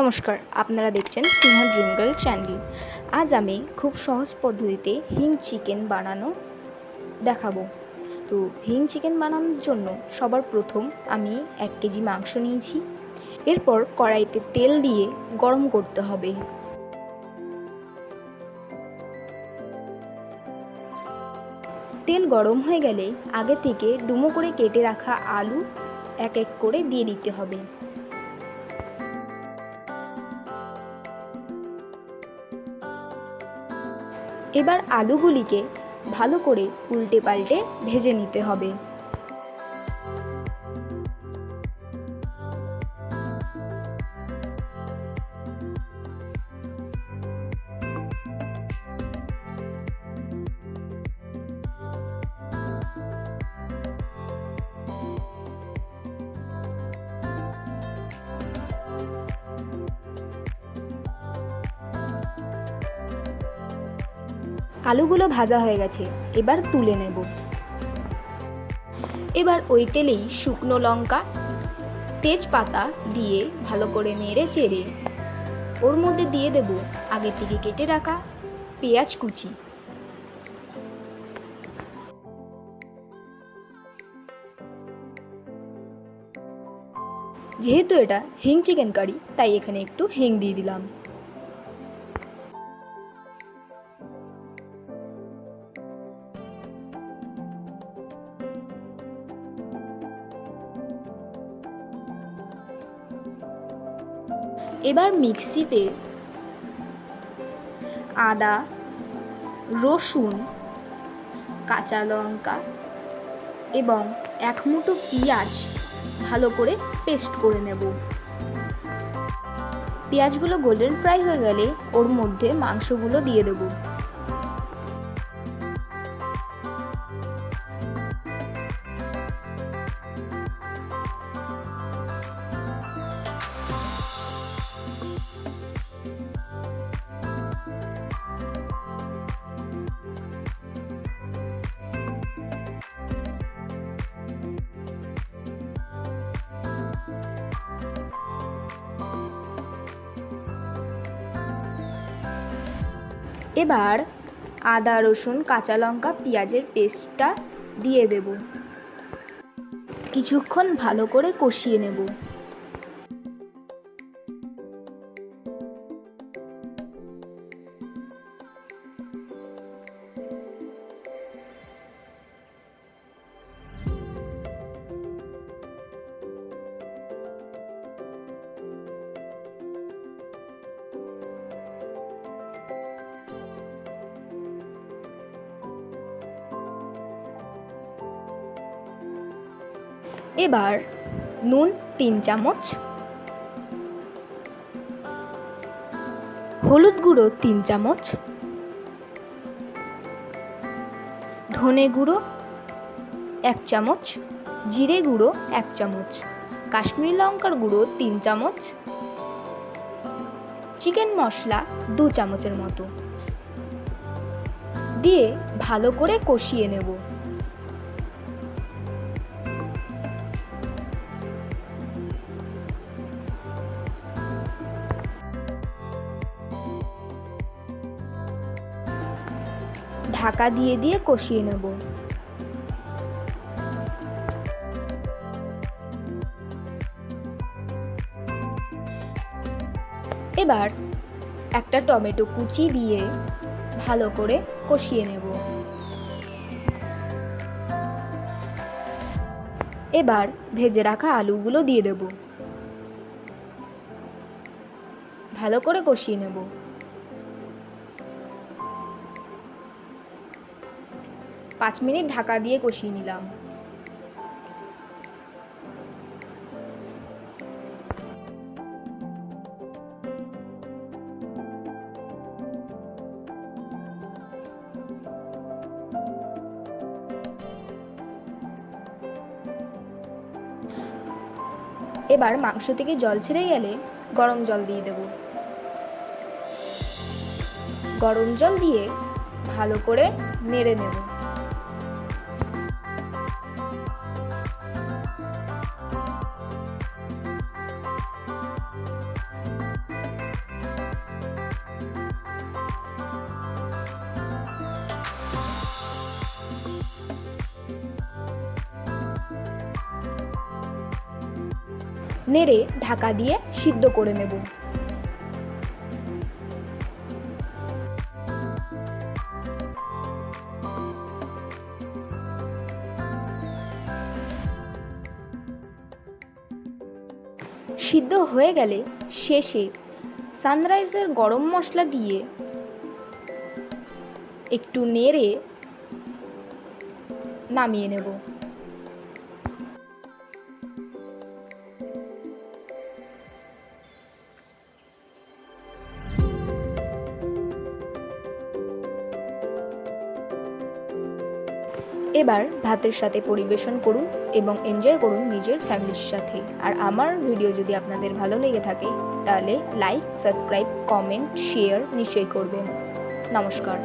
নমস্কার, আপনারা দেখছেন স্নেহা ড্রিম গার্ল চ্যানেল আজ আমি খুব সহজ পদ্ধতিতে হিং চিকেন বানানো দেখাবো। তো হিং চিকেন বানানোর জন্য সবার প্রথম আমি এক কেজি মাংস নিয়েছি। এরপর কড়াইতে তেল দিয়ে গরম করতে হবে। তেল গরম হয়ে গেলে আগে থেকে ডুমো করে কেটে রাখা আলু এক এক করে দিয়ে দিতে হবে। এবার আলুগুলিকে ভালো করে উল্টে পাল্টে ভেজে নিতে হবে। আলুগুলো ভাজা হয়ে গেছে, এবার তুলে নেব। এবার ওই তেলেই শুকনো লঙ্কা, তেজপাতা দিয়ে ভালো করে নেড়ে চেড়ে ওর মধ্যে দিয়ে দেব আগে থেকে কেটে রাখা পেঁয়াজ কুচি। যেহেতু এটা হিং চিকেন কারি, তাই এখানে একটু হিং দিয়ে দিলাম। এবার মিক্সিতে আদা, রসুন, কাঁচা লঙ্কা এবং এক মুঠো পেঁয়াজ ভালো করে পেস্ট করে নেব। পেঁয়াজগুলো গোল্ডেন ফ্রাই হয়ে গেলে ওর মধ্যে মাংসগুলো দিয়ে দেবো। এবার আদা রসুন কাঁচা লঙ্কা পেঁয়াজের পেস্টটা দিয়ে দেব। কিছুক্ষণ ভালো করে কষিয়ে নেব। এবার নুন তিন চামচ, হলুদ গুঁড়ো তিন চামচ, ধনে গুঁড়ো এক চামচ, জিরে গুঁড়ো এক চামচ, কাশ্মীরি লঙ্কার গুঁড়ো তিন চামচ, চিকেন মশলা দু চামচের মতো। দিয়ে ভালো করে কষিয়ে নেব। ঢাকা দিয়ে দিয়ে কষিয়ে নেব। এবার একটা টমেটো কুচি দিয়ে ভালো করে কষিয়ে নেব। এবার ভেজে রাখা আলুগুলো দিয়ে দেব। ভালো করে কষিয়ে নেব। পাঁচ মিনিট ঢাকা দিয়ে কষিয়ে নিলাম। এবার মাংস থেকে জল ছেড়ে গেলে গরম জল দিয়ে দেব। গরম জল দিয়ে ভালো করে নেড়ে নেব। নেড়ে ঢাকা দিয়ে সিদ্ধ করে নেব। সিদ্ধ হয়ে গেলে শেষে সানরাইজের গরম মশলা দিয়ে একটু নেড়ে নামিয়ে নেব। এবার ভাতের সাথে পরিবেশন করুন এবং এনজয় করুন নিজের ফ্যামিলির সাথে। আর আমার ভিডিও যদি আপনাদের ভালো লেগে থাকে, তাহলে লাইক সাবস্ক্রাইব কমেন্ট শেয়ার নিশ্চয়ই করবেন। নমস্কার।